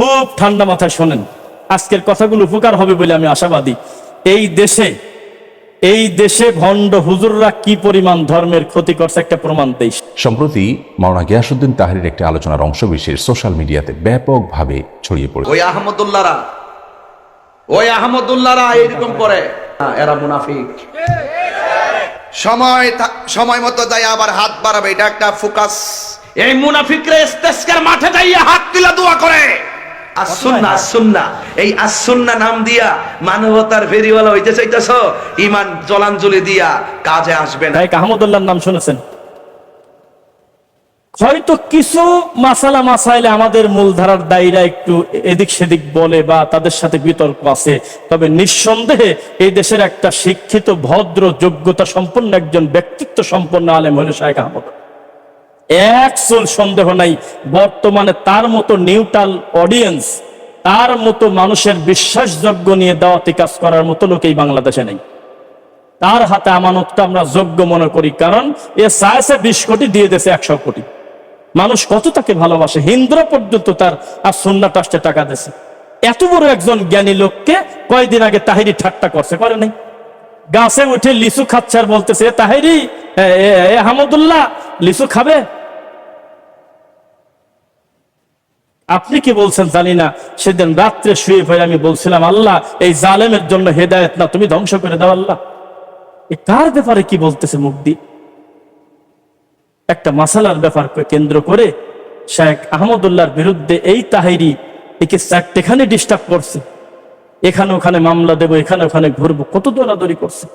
খুব ঠান্ডা মাথায় শোনেন আজকের কথাগুলো উপকার হবে বলে আমি আশাবাদী। এই দেশে এই দেশে ভণ্ড হুজুররা কি পরিমাণ ধর্মের ক্ষতি করছে একটা প্রমাণ দেশ সম্প্রতি মাওলানা গিয়াসুদ্দিন তাহারির একটি আলোচনার অংশ বিশেষ সোশ্যাল মিডিয়াতে ব্যাপকভাবে ছড়িয়ে পড়ে ওই আহমদুল্লাহরা ওই আহমদুল্লাহরা এরকম করে। হ্যাঁ, এরা মুনাফিক। সময় সময় মতো যায় আবার হাত বাড়াবে এটা একটা ফোকাস। এই মুনাফিকরা ইস্তেস্কার মাঠে যাইয়া হাত তুলে দোয়া করে। হয়তো কিছু আমাদের মূলধারার দায়ীরা একটু এদিক সেদিক বলে বা তাদের সাথে বিতর্ক আছে। তবে নিঃসন্দেহে এই দেশের একটা শিক্ষিত, ভদ্র, যোগ্যতা সম্পন্ন একজন ব্যক্তিত্ব সম্পন্ন আলেম হল শাহেখ আহমদ। এক চুল সন্দেহ নাই। বর্তমানে তার মতো নিউট্রাল অডিয়েন্স তার মতো মানুষের বিশ্বাসযোগ্য নিয়ে দাওয়াতি কাজ করার মতো লোক এই বাংলাদেশে নেই। তার হাতে আমানতটা আমরা যোগ্য মনে করি, কারণ এ সায়াসে বিশ কোটি দিয়ে দিয়েছে একশো কোটি। মানুষ কত তাকে ভালোবাসে? হিন্দ্রা পর্যন্ত তার আর সন্না ট্রাস্টে টাকা দিয়েছে। এত বড় একজন জ্ঞানী লোককে কয়দিন আগে তাহিরি ঠাট্টা করছে, করে নাই। গাছে উঠে লিচু খাচ্ছে আর বলতেছে, "এ তাহিরি, এ লিচু খাবে? আপনি কি বলছেন জানি না। সেদিন রাত্রে শুয়ে পড়ে আমি বলছিলাম, আল্লাহ, এই জালেমের জন্য হেদায়েত না তুমি ধ্বংস করে দাও আল্লাহ। কার ব্যাপারে কি বলতেছে দিয়ে? একটা মাসালার ব্যাপারকে কেন্দ্র করে শেখ আহমদুল্লাহর বিরুদ্ধে এই তাহিরি একে চারটেখানে ডিস্টার্ব করছে। এখানে ওখানে মামলা দেবো, এখানে ওখানে ঘুরবো, কত দৌড়াদৌড়ি করছে।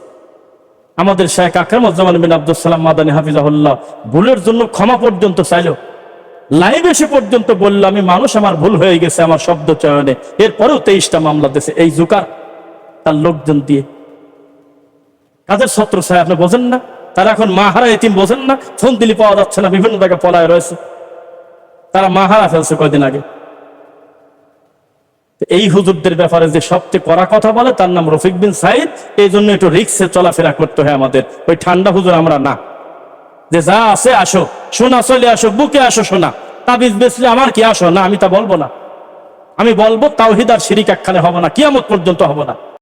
আমাদের শেখ আকরামুজ্জামান বিন আব্দুল সালাম মাদানী হাফিজাহুল্লাহ, ভুলের জন্য ক্ষমা পর্যন্ত চাইল। লাইভ এসে পর্যন্ত বলল, আমি মানুষ, আমার ভুল হয়ে গেছে, আমার শব্দ চয়নে। এরপরেও তেইশটা মামলা দিয়েছে। এই জুকার তার লোকজন দিয়ে। কাদের ছত্র ছায় আপনি বোঝেন না? তারা এখন মাহারা এতিম, বোঝেন না? ফোন দিলি পাওয়া যাচ্ছে না, বিভিন্ন জায়গায় পলায় রয়েছে। তারা মাহারা ফেলছে কয়দিন আগে। এই হুজুরদের ব্যাপারে যে সবচেয়ে কড়া কথা বলে, তার নাম রফিক বিন সাইদ। এই জন্য একটু রিক্সে চলাফেরা করতে হয় আমাদের। ওই ঠান্ডা হুজুর আমরা না। যে যা আছে, আসো। শোনা, চলে আসো, বুকে আসো, শোনা। তাবিজ বেসলে আমার কি আসো না, আমি তা বলব না। আমি বলব তাওহিদার শিরিক একখানে হব না। কিয়ামত পর্যন্ত হব না।